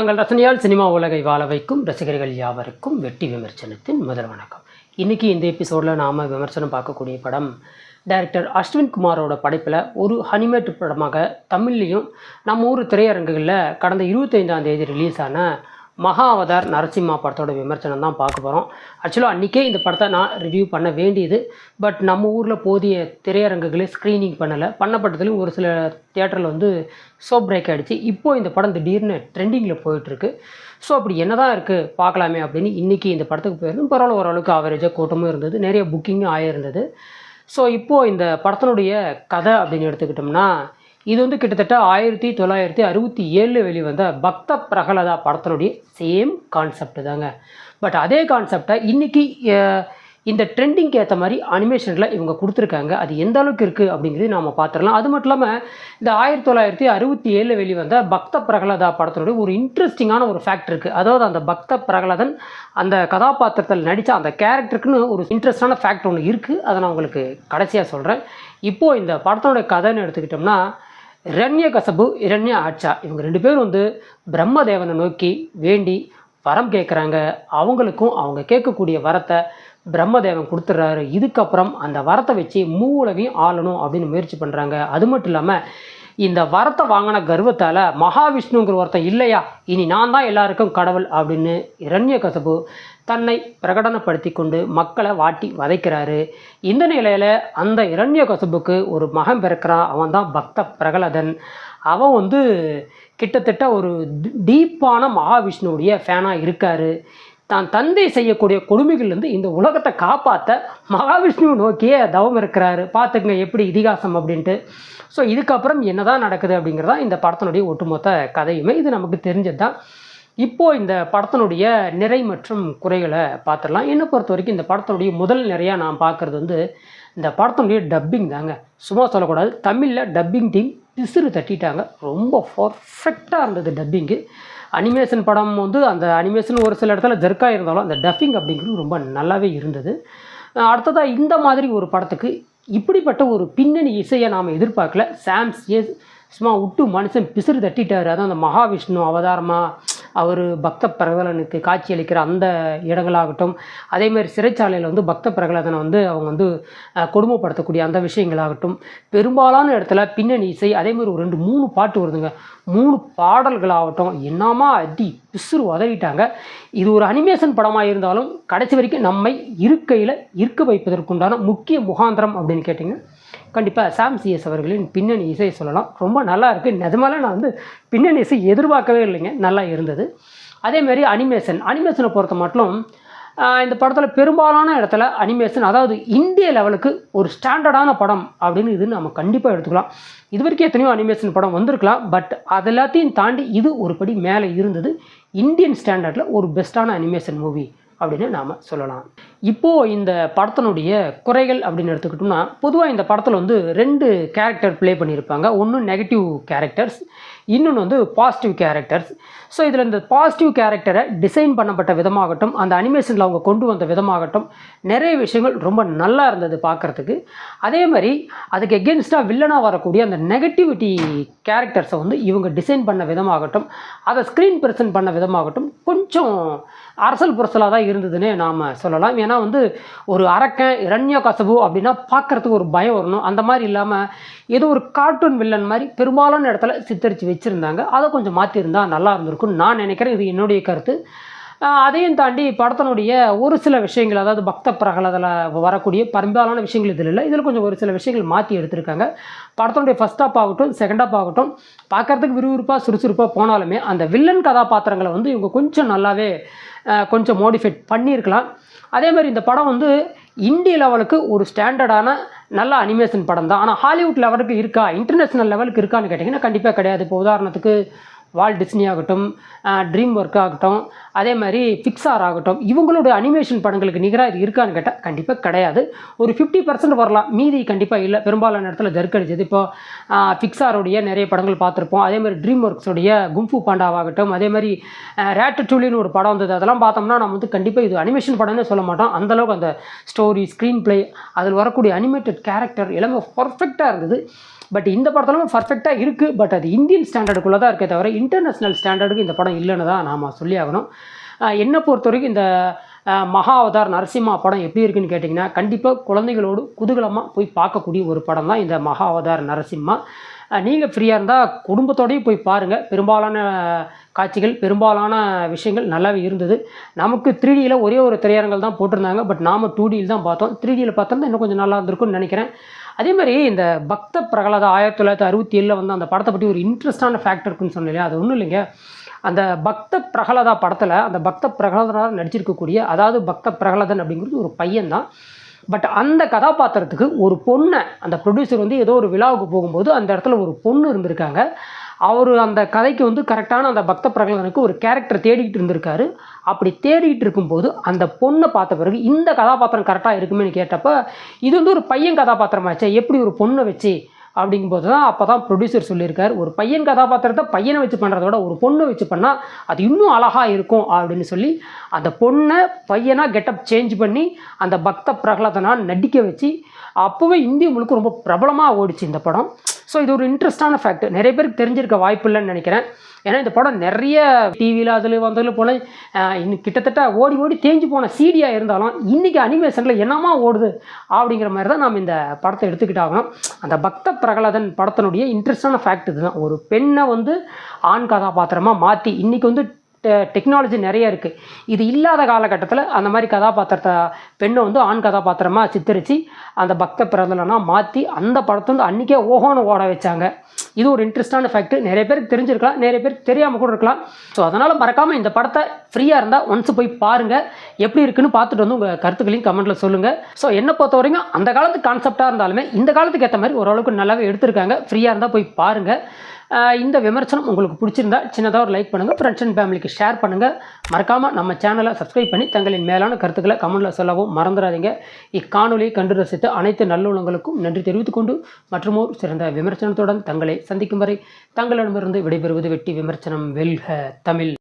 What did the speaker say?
தங்கள் ரசனையால் சினிமா உலகை வாழ வைக்கும் ரசிகர்கள் யாவருக்கும் வெட்டி விமர்சனத்தின் முதல் வணக்கம். இன்றைக்கி இந்த எபிசோடில் நாம் விமர்சனம் பார்க்கக்கூடிய படம் டைரக்டர் அஸ்வின் குமாரோட படைப்பில் ஒரு ஹனிமேட் படமாக தமிழ்லேயும் நம்ம ஊர் திரையரங்குகளில் கடந்த இருபத்தைந்தாம் தேதி ரிலீஸான மகாவதார் மகா அவதார் நரசிம்மா படத்தோட விமர்சனம் தான் பார்க்க போகிறோம் ஆக்சுவலாக அன்றைக்கே இந்த படத்தை நான் ரிவ்யூ பண்ண வேண்டியது. பட் நம்ம ஊரில் போதிய திரையரங்குகளே ஸ்க்ரீனிங் பண்ணலை. பண்ணப்பட்டதுலையும் ஒரு சில தியேட்டரில் வந்து சோப் பிரேக் ஆகிடுச்சு இப்போது இந்த படம் திடீர்னு ட்ரெண்டிங்கில் போயிட்டுருக்கு. ஸோ அப்படி என்ன தான் இருக்குது பார்க்கலாமே அப்படின்னு இன்றைக்கி இந்த படத்துக்கு போயிருந்தோம். பரவாயில்ல ஓரளவுக்கு ஆவரேஜாக கூட்டமும் இருந்தது. நிறைய புக்கிங்கும் ஆகியிருந்தது ஸோ இப்போது இந்த படத்தினுடைய கதை அப்படின்னு எடுத்துக்கிட்டோம்னா இது வந்து கிட்டத்தட்ட ஆயிரத்தி தொள்ளாயிரத்தி அறுபத்தி ஏழில் வெளிவந்த பக்த பிரகலதா படத்தினுடைய சேம் கான்செப்ட் தாங்க. பட் அதே கான்செப்டை இன்றைக்கி இந்த ட்ரெண்டிங்க்கு ஏற்ற மாதிரி அனிமேஷனில் இவங்க கொடுத்துருக்காங்க. அது எந்த அளவுக்கு இருக்குது அப்படிங்கிறது நாம் பார்த்துடலாம். அது மட்டும் இல்லாமல் இந்த ஆயிரத்தி தொள்ளாயிரத்தி அறுபத்தி ஏழில் வெளிவந்த பக்த பிரகலதா படத்தினுடைய ஒரு இன்ட்ரெஸ்டிங்கான ஒரு ஃபேக்ட் இருக்குது அதாவது அந்த பக்த பிரகலதன் அந்த கதாபாத்திரத்தில் நடித்த அந்த கேரக்டருக்குன்னு ஒரு இன்ட்ரெஸ்டான ஃபேக்ட் ஒன்று இருக்குது அதை நான் உங்களுக்கு கடைசியாக சொல்கிறேன் இப்போது இந்த படத்தோட கதைன்னு எடுத்துக்கிட்டோம்னா இரண்ய கசபு இரண்ய ஆட்சா இவங்க ரெண்டு பேரும் வந்து பிரம்மதேவனை நோக்கி வேண்டி வரம் கேட்குறாங்க அவங்களுக்கும் அவங்க கேட்கக்கூடிய வரத்தை பிரம்மதேவன் கொடுத்துட்றாரு இதுக்கப்புறம் அந்த வரத்தை வச்சு மூளவையும் ஆளணும் அப்படின்னு முயற்சி பண்ணுறாங்க அது மட்டும் இல்லாமல் இந்த வரத்தை வாங்கின கர்வத்தால் மகாவிஷ்ணுங்கிற ஒருத்தன் இல்லையா? இனி நான் தான் எல்லாருக்கும் கடவுள் அப்படின்னு இரண்ய கசபு தன்னை பிரகடனப்படுத்தி கொண்டு மக்களை வாட்டி வதைக்கிறாரு. இந்த நிலையில் அந்த இரண்ய கசபுக்கு ஒரு மகன் பிறக்கிறான். அவன் தான் பக்த பிரகலதன். அவன் வந்து கிட்டத்தட்ட ஒரு டீப்பான மகாவிஷ்ணுவுடைய ஃபேனாக இருக்கார். தான் தந்தை செய்யக்கூடிய கொடுமைகள்லேருந்து இந்த உலகத்தை காப்பாற்ற மகாவிஷ்ணுவை நோக்கியே தவம் இருக்கிறாரு. பார்த்துக்குங்க எப்படி இதிகாசம் அப்படின்ட்டு. ஸோ இதுக்கப்புறம் என்ன தான் நடக்குது அப்படிங்கிறதா இந்த படத்தினுடைய ஒட்டுமொத்த கதையுமே இது நமக்கு தெரிஞ்சது தான் இப்போது இந்த படத்தினுடைய நிறை மற்றும் குறைகளை பார்த்துடலாம். என்னை பொறுத்த வரைக்கும் இந்த படத்தினுடைய முதல் நிறையாக நான் பார்க்குறது வந்து இந்த படத்தினுடைய டப்பிங் தாங்க. சும்மா சொல்லக்கூடாது. தமிழில் டப்பிங் டீம் பிசுறு தட்டிட்டாங்க. ரொம்ப பர்ஃபெக்டாக இருந்தது டப்பிங்கு அனிமேஷன் படம் வந்து அந்த அனிமேஷன் ஒரு சில இடத்துல ஜெர்க்காக இருந்தாலும் அந்த டஃபிங் அப்படிங்கிறது ரொம்ப நல்லாவே இருந்தது. அடுத்ததாக இந்த மாதிரி ஒரு படத்துக்கு இப்படிப்பட்ட ஒரு பின்னணி இசையை நாம் எதிர்பார்க்கல. சாம்ஸ் ஏ சும்மா விட்டு மனுஷன் பிசுறு தட்டிட்டார். அதான் அந்த மகாவிஷ்ணு அவதாரமாக அவர் பக்த பிரகலனுக்கு காட்சி அளிக்கிற அந்த இடங்களாகட்டும் அதேமாதிரி சிறைச்சாலையில் வந்து பக்த பிரகலதனை வந்து அவங்க வந்து கொடுமைப்படுத்தக்கூடிய அந்த விஷயங்களாகட்டும் பெரும்பாலான இடத்துல பின்னணி இசை அதேமாதிரி ஒரு ரெண்டு மூணு பாட்டு வருதுங்க. மூணு பாடல்களாகட்டும் என்னமா அடி பிசுறு உதவிட்டாங்க இது ஒரு அனிமேஷன் படமாக இருந்தாலும் கடைசி வரைக்கும் நம்மை இருக்கையில் இருக்க வைப்பதற்குண்டான முக்கிய முகாந்திரம் அப்படின்னு கேட்டிங்கன்னா கண்டிப்பாக சாம் சிஎஸ் அவர்களின் பின்னணி இசையை சொல்லலாம். ரொம்ப நல்லா இருக்குது நிஜமால நான் வந்து பின்னணி இசை எதிர்பார்க்கவே இல்லைங்க. நல்லா இருந்தது. அதேமாரி அனிமேஷன் அனிமேஷனை பொறுத்த மட்டும் இந்த படத்தில் பெரும்பாலான இடத்துல அனிமேஷன் அதாவது இந்திய லெவலுக்கு ஒரு ஸ்டாண்டர்டான படம் அப்படின்னு இது நம்ம கண்டிப்பாக எடுத்துக்கலாம். இது வரைக்கும் எத்தனையோ அனிமேஷன் படம் வந்திருக்கலாம். பட் அது எல்லாத்தையும் தாண்டி இது ஒரு படி மேலே இருந்தது இந்தியன் ஸ்டாண்டர்டில் ஒரு பெஸ்ட்டான அனிமேஷன் மூவி அப்படின்னு நாம் சொல்லலாம். இப்போது இந்த படத்தினுடைய குறைகள் அப்படின்னு எடுத்துக்கிட்டோம்னா பொதுவாக இந்த படத்தில் வந்து ரெண்டு கேரக்டர் ப்ளே பண்ணியிருப்பாங்க. ஒன்று நெகட்டிவ் கேரக்டர்ஸ் இன்னொன்று வந்து பாசிட்டிவ் கேரக்டர்ஸ் ஸோ இதில் இந்த பாசிட்டிவ் கேரக்டரை டிசைன் பண்ணப்பட்ட விதமாகட்டும் அந்த அனிமேஷனில் அவங்க கொண்டு வந்த விதமாகட்டும் நிறைய விஷயங்கள் ரொம்ப நல்லா இருந்தது பார்க்குறதுக்கு. அதே மாதிரி அதுக்கு எகென்ஸ்டாக வில்லனாக வரக்கூடிய அந்த நெகட்டிவிட்டி கேரக்டர்ஸை வந்து இவங்க டிசைன் பண்ண விதமாகட்டும் அதை ஸ்க்ரீன் ப்ரெசன்ட் பண்ண விதமாகட்டும் கொஞ்சம் அரசல் புரசலாக தான் இருந்ததுன்னே நாம் சொல்லலாம். ஏன்னா வந்து ஒரு அரக்கன் இரண்ய கசபு அப்படின்னா பார்க்குறதுக்கு ஒரு பயம் வரணும். அந்த மாதிரி இல்லாமல் ஏதோ ஒரு கார்ட்டூன் வில்லன் மாதிரி பெரும்பாலான இடத்துல சித்தரித்து வச்சுருந்தாங்க. அதை கொஞ்சம் மாற்றிருந்தா நல்லா இருந்திருக்கும்னு நான் நினைக்கிறேன். இது என்னுடைய கருத்து. அதையும் தாண்டி படத்தினுடைய ஒரு சில விஷயங்கள் அதாவது பக்த பிரகலதில் வரக்கூடிய பெரும்பாலான விஷயங்கள் இதில் இல்லை. இதில் கொஞ்சம் ஒரு சில விஷயங்கள் மாற்றி எடுத்திருக்காங்க. படத்தினுடைய ஃபஸ்ட் ஹாப் ஆகட்டும் செகண்ட் ஹாப் ஆகட்டும் பார்க்கறதுக்கு விறுவிறுப்பாக சுறுசுறுப்பாக போனாலுமே அந்த வில்லன் கதாபாத்திரங்களை வந்து இவங்க கொஞ்சம் நல்லாவே கொஞ்சம் மோடிஃபைட் பண்ணியிருக்கலாம். அதே மாதிரி இந்த படம் வந்து இந்திய லெவலுக்கு ஒரு ஸ்டாண்டர்டான நல்ல அனிமேஷன் படம் தான் ஆனால் ஹாலிவுட் லெவலுக்கு இருக்கா? இன்டர்நேஷ்னல் லெவலுக்கு இருக்கான்னு கேட்டிங்கன்னா கண்டிப்பாக கிடையாது. இப்போ உதாரணத்துக்கு வால் டிஸ்னி ஆகட்டும் ட்ரீம் ஒர்க் ஆகட்டும் அதே மாதிரி பிக்சார் ஆகட்டும் இவங்களோட அனிமேஷன் படங்களுக்கு நிகராக இது இருக்கான்னு கேட்டால் கண்டிப்பாக கிடையாது. ஒரு ஃபிஃப்டி பர்சன்ட் வரலாம். மீதி கண்டிப்பாக இல்லை. பெரும்பாலான இடத்துல ஜர்க்கடிச்சது இப்போ பிக்சாருடைய நிறைய படங்கள் பார்த்துருப்போம். அதே மாதிரி ட்ரீம் ஒர்க்ஸுடைய கும்ஃபு பாண்டாவாகட்டும் அதே மாதிரி ரேட்டு டூலின்னு ஒரு படம் வந்தது. அதெல்லாம் பார்த்தோம்னா நம்ம வந்து கண்டிப்பாக இது அனிமேஷன் படம்னு சொல்ல மாட்டோம். அந்தளவுக்கு அந்த ஸ்டோரி ஸ்க்ரீன் ப்ளே அதில் வரக்கூடிய அனிமேட்டட் கேரக்டர் எல்லாமே பர்ஃபெக்டாக இருந்தது. பட் இந்த படத்தெல்லாம் பர்ஃபெக்டாக இருக்குது பட் அது இந்தியன் ஸ்டாண்டர்டுக்குள்ளே தான் இருக்கே தவிர இன்டர்நேஷ்னல் ஸ்டாண்டர்டுக்கு இந்த படம் இல்லைன்னு தான் நாம் சொல்லி ஆகணும். என்னை பொறுத்த வரைக்கும் இந்த மகாவதார் மகா அவதார் நரசிம்மா படம் எப்படி இருக்குன்னு கேட்டிங்கன்னா கண்டிப்பாக குழந்தைகளோடு குதூகலமாக போய் பார்க்கக்கூடிய ஒரு படம் தான் இந்த மகா அவதார் நரசிம்மா. நீங்கள் ஃப்ரீயாக இருந்தால் குடும்பத்தோடையும் போய் பாருங்கள் பெரும்பாலான காட்சிகள் பெரும்பாலான விஷயங்கள் நல்லாவே இருந்தது. நமக்கு த்ரீடியில் ஒரே ஒரு திரையரங்கள் தான் போட்டிருந்தாங்க. பட் நாம் டூடியில் தான் பார்த்தோம். த்ரீடியில் பார்த்தோம்னா இன்னும் கொஞ்சம் நல்லா இருந்திருக்கும்னு நினைக்கிறேன். அதே மாதிரி இந்த பக்த பிரகலாத ஆயிரத்தி தொள்ளாயிரத்தி அறுபத்தி ஏழில் வந்து அந்த படத்தை பற்றி ஒரு இன்ட்ரெஸ்டான ஃபேக்டர் இருக்குன்னு சொன்னேன் இல்லையா? அது ஒன்றும் இல்லைங்க. அந்த பக்த பிரகலாதா படத்தில் அந்த பக்த பிரகலாதனாக நடிச்சிருக்கக்கூடிய அதாவது பக்த பிரகலாதன் அப்படிங்கிறது ஒரு பையன் தான் பட் அந்த கதாபாத்திரத்துக்கு ஒரு பொண்ணை அந்த ப்ரொடியூசர் வந்து ஏதோ ஒரு விழாவுக்கு போகும்போது அந்த இடத்துல ஒரு பொண்ணு இருந்திருக்காங்க. அவர் அந்த கதைக்கு வந்து கரெக்டான அந்த பக்த பிரகலனுக்கு ஒரு கேரக்டர் தேடிக்கிட்டு இருந்திருக்காரு. அப்படி தேடிக்கிட்டு இருக்கும்போது அந்த பொண்ணை பார்த்த பிறகு இந்த கதாபாத்திரம் கரெக்டாக இருக்குமேன்னு கேட்டப்ப இது வந்து ஒரு பையன் கதாபாத்திரமாச்சே எப்படி ஒரு பொண்ணை வச்சு? அப்படிங்கும்போது தான் அப்போ தான் ப்ரொடியூசர் சொல்லியிருக்காரு. ஒரு பையன் கதாபாத்திரத்தை பையனை வச்சு பண்ணுறத விட ஒரு பொண்ணை வச்சு பண்ணால் அது இன்னும் அழகாக இருக்கும் அப்படின்னு சொல்லி அந்த பொண்ணை பையனாக கெட்டப் சேஞ்ச் பண்ணி அந்த பக்த பிரகலாதனா நடிக்க வச்சு அப்போவே இந்திய முழுக்க ரொம்ப பிரபலமாக ஓடிச்சு இந்த படம். ஸோ இது ஒரு இன்ட்ரெஸ்டான ஃபேக்ட் நிறைய பேருக்கு தெரிஞ்சிருக்க வாய்ப்பு இல்லைன்னு நினைக்கிறேன். ஏன்னா இந்த படம் நிறைய டிவியில் அதில் வந்ததில் போல இன்னும் கிட்டத்தட்ட ஓடி ஓடி தேஞ்சு போன சீடியாக இருந்தாலும் இன்றைக்கி அனிமேஷனில் என்னமா ஓடுது அப்படிங்கிற மாதிரி தான் நாம் இந்த படத்தை எடுத்துக்கிட்டாகணும் அந்த பக்த பிரகலாதன் படத்தினுடைய இன்ட்ரெஸ்டான ஃபேக்ட் இதுதான். ஒரு பெண்ணை வந்து ஆண் கதாபாத்திரமாக மாற்றி இன்றைக்கி வந்து டெக்னாலஜி நிறைய இருக்குது இது இல்லாத காலகட்டத்தில் அந்த மாதிரி கதாபாத்திரத்தை பெண்ணை வந்து ஆண் கதாபாத்திரமாக சித்தரித்து அந்த பக்த பிரதலனா மாற்றி அந்த படத்தை வந்து அன்றைக்கே ஓஹோன்னு ஓட வச்சாங்க. இது ஒரு இன்ட்ரெஸ்டான ஃபேக்ட் நிறைய பேருக்கு தெரிஞ்சிருக்கலாம் நிறைய பேருக்கு தெரியாமல் கூட இருக்கலாம். ஸோ அதனால் மறக்காமல் இந்த படத்தை ஃப்ரீயாக இருந்தால் ஒன்ஸ் போய் பாருங்கள் எப்படி இருக்குன்னு பார்த்துட்டு வந்து உங்கள் கருத்துக்களையும் கமெண்ட்டில் சொல்லுங்கள் ஸோ என்னை பொறுத்த வரைக்கும் அந்த காலத்து கான்செப்டாக இருந்தாலுமே இந்த காலத்துக்கு ஏற்ற மாதிரி ஓரளவுக்கு நல்லாவே எடுத்திருக்காங்க. ஃப்ரீயாக இருந்தால் போய் பாருங்கள் இந்த விமர்சனம் உங்களுக்கு பிடிச்சிருந்தா சின்னதாக ஒரு லைக் பண்ணுங்கள் ஃப்ரெண்ட்ஸ் அண்ட் ஃபேமிலிக்கு ஷேர் பண்ணுங்கள் மறக்காமல் நம்ம சேனலை சப்ஸ்கிரைப் பண்ணி தங்களின் மேலான கருத்துக்களை கமெண்ட்டில் சொல்லவும் மறந்துடாதீங்க. இக்காணொலியை கண்டு ரசித்த அனைத்து நல்லுள்ளங்களுக்கும் நன்றி தெரிவித்துக்கொண்டு மற்றும் ஒரு சிறந்த விமர்சனத்துடன் தங்களை சந்திக்கும் வரை தங்களிடமிருந்து விடைபெறுவது வெட்டி விமர்சனம் வெல்க தமிழ்.